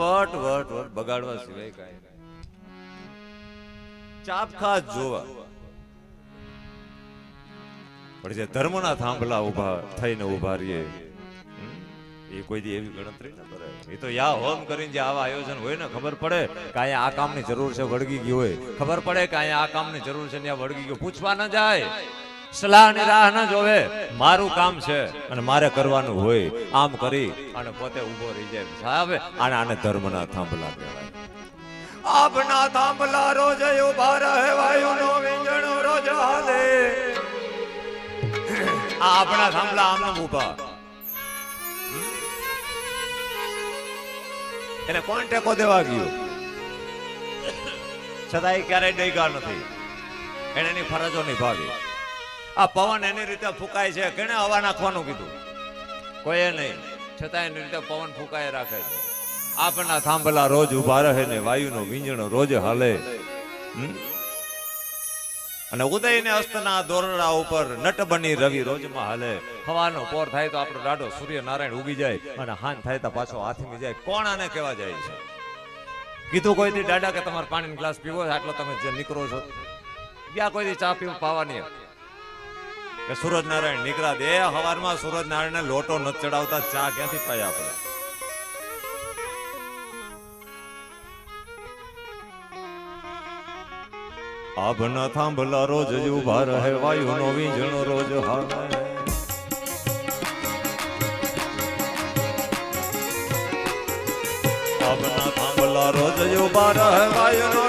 વટ વટ વટ, બગાડવા સિવાય કાંઈ ચાપખા જોવા. પણ જે ધર્મના થાંભલા ઊભા થઈને ઊભા રહીએ એ કોઈ દી એવી ગણતરી ન કરે એ તો યા હોમ કરીને જે આવા આયોજન હોય ને, ખબર પડે કે અહીંયા આ કામની જરૂર છે, વળગી ગયું હોય. ખબર પડે કે અહીંયા આ કામની જરૂર છે ને વળગી ગયું. પૂછવા ન જાય. સલાહની રાહ ન જોવે. મારું કામ છે અને મારે કરવાનું હોય. આમ કરી અને પોતે ઊભો રહી જાય. સાહેબ, આને આને ધર્મના થાંભલા કહેવાય. આપના થાંભલા રોજ ઊભા રહે વાયુનો વિંજણો રોજ હાલે. આ આપણા થાંભલા આમ ઊભા એને કોણ ટેકો દેવા ગયો? છતાંય ક્યારેય ડૈગા નથી. એને એની ફરજો નિભાવી. આ પવન એની રીતે ફૂંકાય છે. કેને હવા નાખવાનું કીધું? કોઈએ નહીં. છતાં એની રીતે પવન ફૂંકાય રાખે છે. આપણા થાંભલા રોજ ઊભા રહે ને વાયુનો વીંજણો રોજ હાલે? અને ઉદયને અસ્તના દોરડા ઉપર નટ બની રવિ રોજમાં હાલે. હવાનો પોર થાય તો આપણો દાડો સૂર્યનારાયણ ઉગી જાય અને હાન થાય તો પાછો હાથમી જાય. કોણ આને કેવા જાય છે? કીધું કોઈ દી દાડા કે તમારે પાણીનો ગ્લાસ પીવો આટલો તમે જે નીકળો છો. ગયા કોઈ દી ચા પીવું, પાવાની. કે સૂરજનારાયણ નીકળ્યા દે હવારમાં સૂરજનારાયણને લોટો ન ચડાવતા, ચા ક્યાંથી પાય આપણે? આભના થાંભલા રોજ ઊભા રહે, વાયુનો વીજણો રોજ હાલે. આભના થાંભલા રોજ ઊભા રહે, વાયુનો વીંઝણો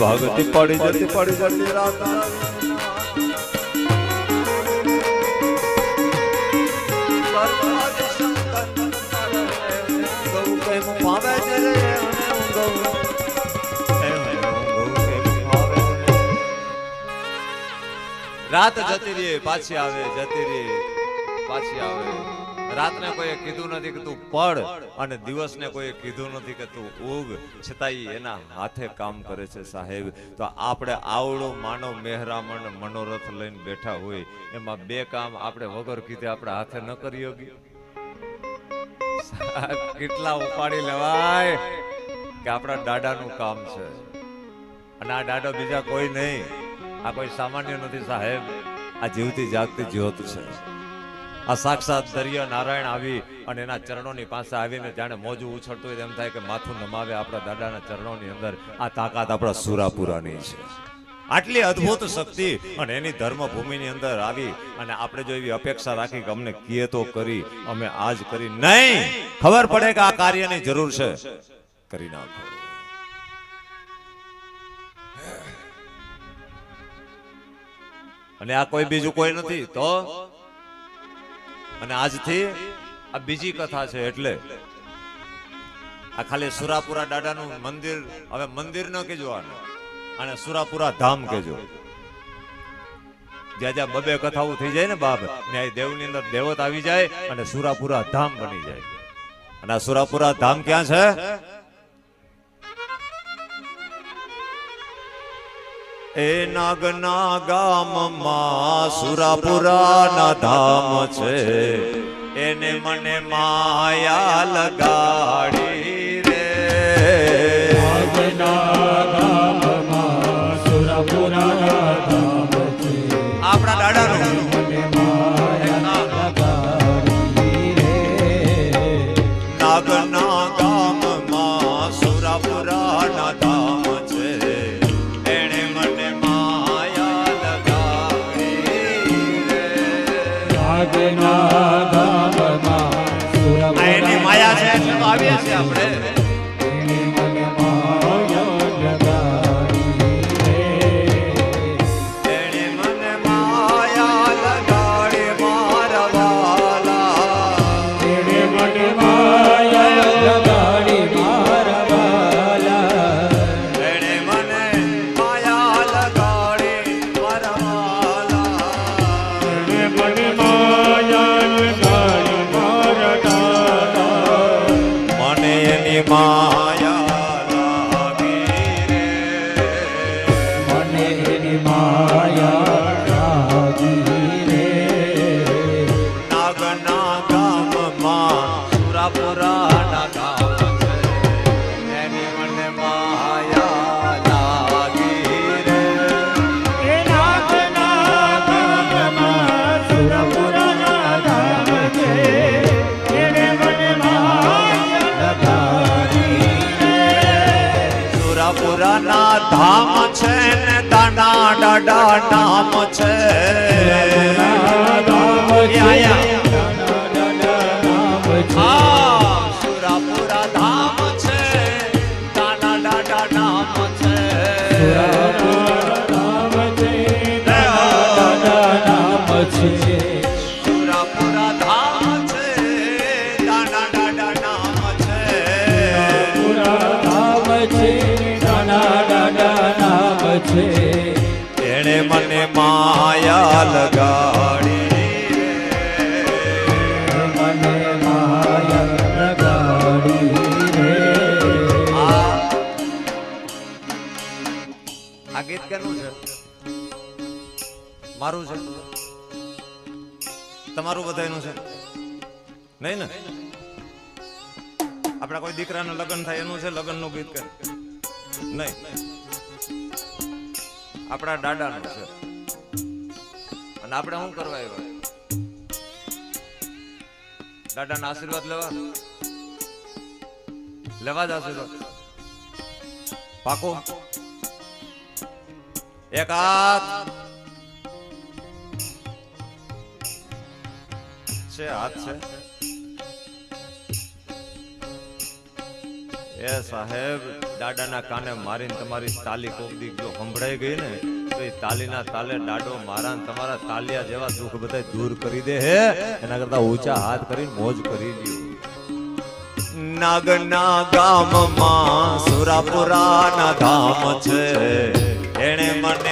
ભાગતી ભાગતી પડી જતી પડી જતી રાત રાત જતી રહી, પાછી આવે, જતી રહી, પાછી આવે. રાતને કોઈએ કીધું નથી કે તું પડ અને દિવસને કોઈએ કીધું નથી કે તું ઉગ છતાંય એના હાથે કામ કરે છે સાહેબ. તો આપણે આવડો માનવ મહેરામણ મનોરથ લઈને બેઠા હોય, એમાં બે કામ આપણે વગર કીધે આપણે હાથે ન કરી શકીએ. કેટલા ઉપાડી લેવાય કે આપણા દાદાનું કામ છે. અને આ દાડો બીજા કોઈ નહીં. આ કોઈ સામાન્ય નથી સાહેબ. આ જીવતી જાગતી જ્યોત છે. આ સાક્ષાત દરિયા નારાયણ આવી અને એના ચરણોની પાસે આવીને જાણે મોજું ઉછળતું હોય એમ થાય કે માથું નમાવે આપણા દાદાના ચરણોની અંદર. આ તાકાત આપણા સુરાપુરાની છે. આટલી અદ્ભુત શક્તિ અને એની ધર્મભૂમિની અંદર આવી અને આપણે જો એવી અપેક્ષા રાખી કે અમને કીએ તો કરી, અમે આજ કરી નહીં. ખબર પડે કે આ કાર્યની જરૂર છે. કરી નાખો. અને આ કોઈ બીજું કોઈ નથી તો? અને આજથી આ બીજી કથા છે એટલે આ ખાલી સુરાપુરા દાદાનું મંદિર, હવે મંદિર ન કેજો અને સુરાપુરા ધામ કેજો જ્યાં જ્યાં બબે કથાઓ થઈ જાય ને બાપ, ત્યાં દેવની અંદર દેવત આવી જાય અને સુરાપુરા ધામ બની જાય. અને આ સુરાપુરા ધામ ક્યાં છે? એ નાગના ગામમાં સુરાપુરાના ધામ છે. એને મને માયા લગાડી સુરાપુરાના ધામ છે ને તાના ડાડા નામ છે સુરાપુરા ધામ છે દાના દાડા નામ છે સુરાપુરા ધામ છે દાના દાડા નામ છે એણે મને માયા લગાડી. આ આ ગીત કેનું છે? મારું છે. તમારું બધાનું છે. નહીં ને? આપણા કોઈ દીકરાનું લગ્ન થાય એનું છે લગ્નનું ગીત કે? નહીં. આપણા દાદાનું છે. અને આપણે શું કરવા આવ્યા? દાદાના આશીર્વાદ લેવા? લેવા જ આશીર્વાદ. પાકો. એક હાથ. છે હાથ છે. એ સાહેબ, દાદાના કાને મારીને તમારી તાલી કોકદી જો સંભળાઈ ગઈ ને, તો એ તાલીના તાલે દાડો મારા તમારા તાલિયા જેવા દુઃખ બધા દૂર કરી દે હે. એના કરતા ઊંચા હાથ કરીને મોજ કરી લ્યો. નાગના ગામમાં સુરાપુરાના ધામ છે. એણે મને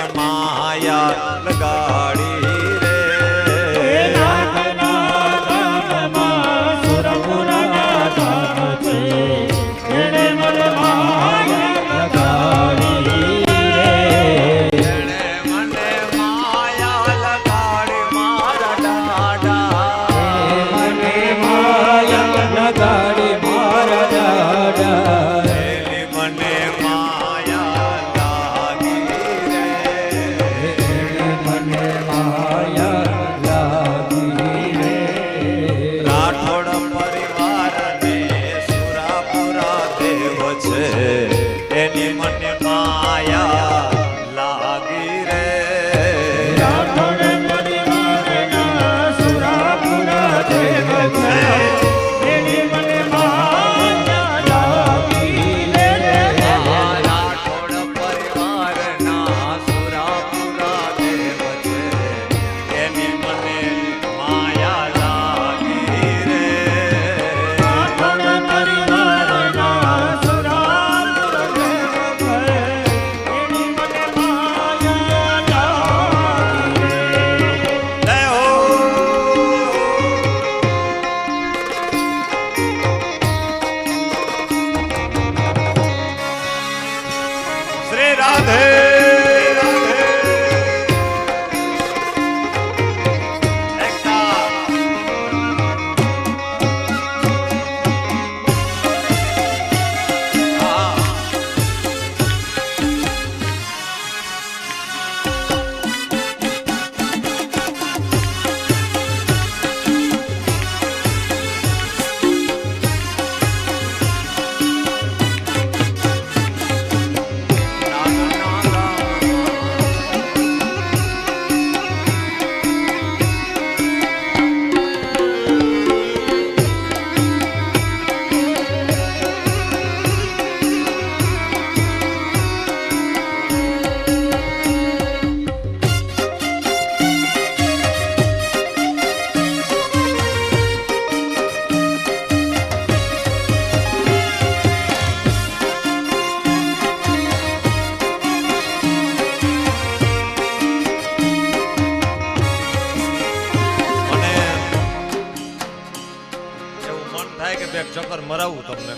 મરાવું તમને.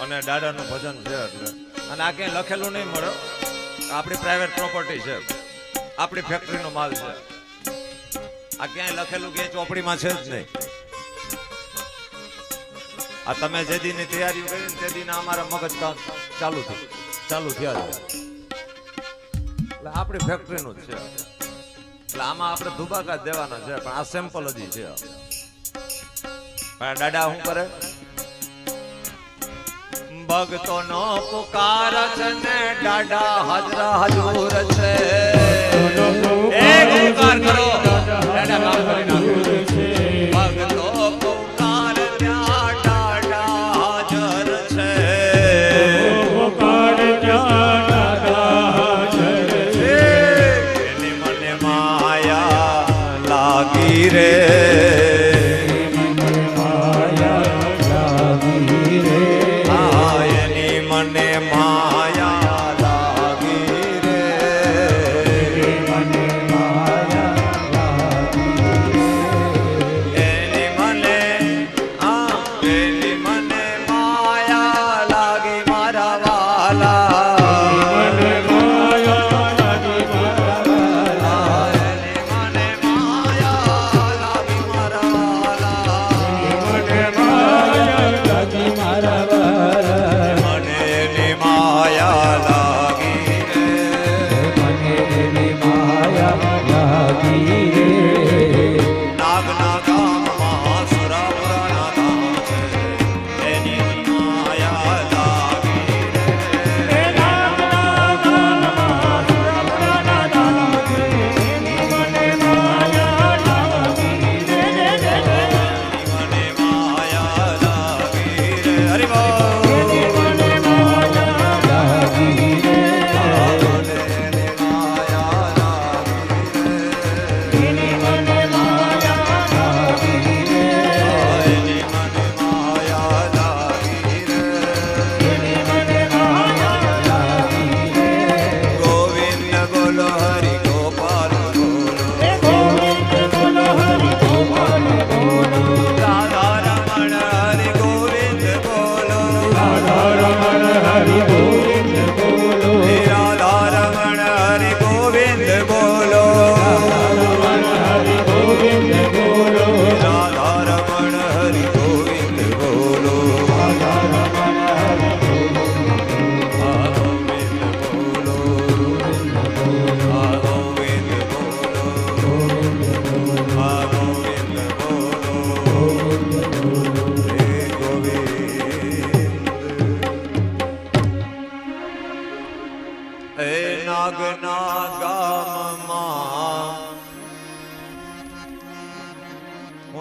અને દાદાનું ભજન છે એટલે. અને આ ક્યાંય લખેલું નહીં મળે. આપણી પ્રાઇવેટ પ્રોપર્ટી છે. આપણી ફેક્ટરીનો માલ છે. આ ક્યાંય લખેલું કે ચોપડીમાં છે જ નહીં. આ તમે જે દીની તૈયારી કરી તે દિન અમારા મગજ કામ ચાલુ થયું. ચાલુ થયા છે. એટલે આપણી ફેક્ટરીનું જ છે. એટલે આમાં આપણે ધુબાકા દેવાના છે, પણ આ સેમ્પલ હજી છે. પણ દાદા શું કરે ભક્તો નો પુકાર છે ને દાદા હાજરા હજુર છે. એક પુકાર કરો. દાદા કામ કરી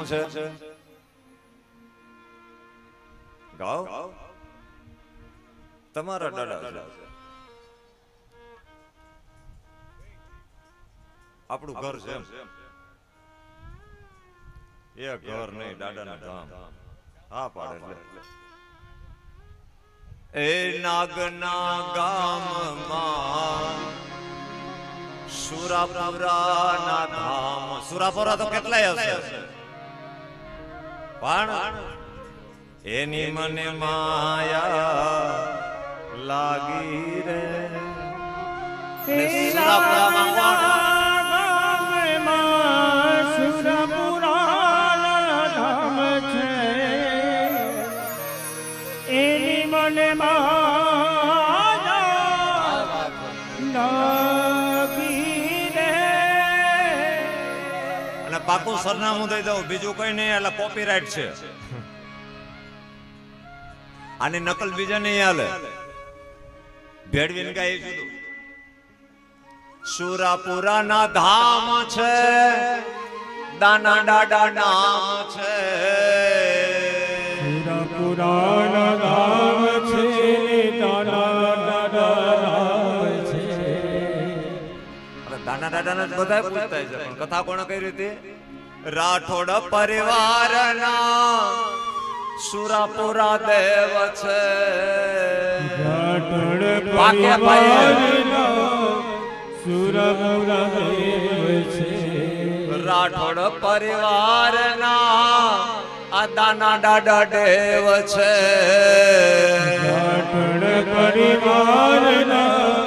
Yeah, yeah, yeah. ગાવ તમારા છે. આપણું ઘર છે એ ઘર નહીં દાદાના ધામ. હા પાડે એ નાગના ગામમાં સુરાપુરાના ધામ. સુરાપુરા તો કેટલાય હશે? પણ એની મને માયા લાગી રે. એની મને માયા લાગી રે અને પાકું સરનામું દઈ દઉં. બીજું કઈ નહીં એટલે કોપીરાઇટ છે. આની નકલ બીજા નહીં હાલે. ભેળવીને ગાય જુદું. સુરાપુરા સુરાપુરાના ધામ છે દાના ડાડા નામ છે. પુરાણ ગામ છે દાદા દાદા નામ છે. દાના ડાડા જ બધાય પૂછતા છે પણ કથા કોણ કઈ રીતે રાઠોડ પરિવારના સુરાપુરા દેવ છે. પાકે ભાઈ. સુરપુરા દેવ છે. રાઠોડ પરિવારના આદાના દાડા દેવ છે. રાઠોડ પરિવારના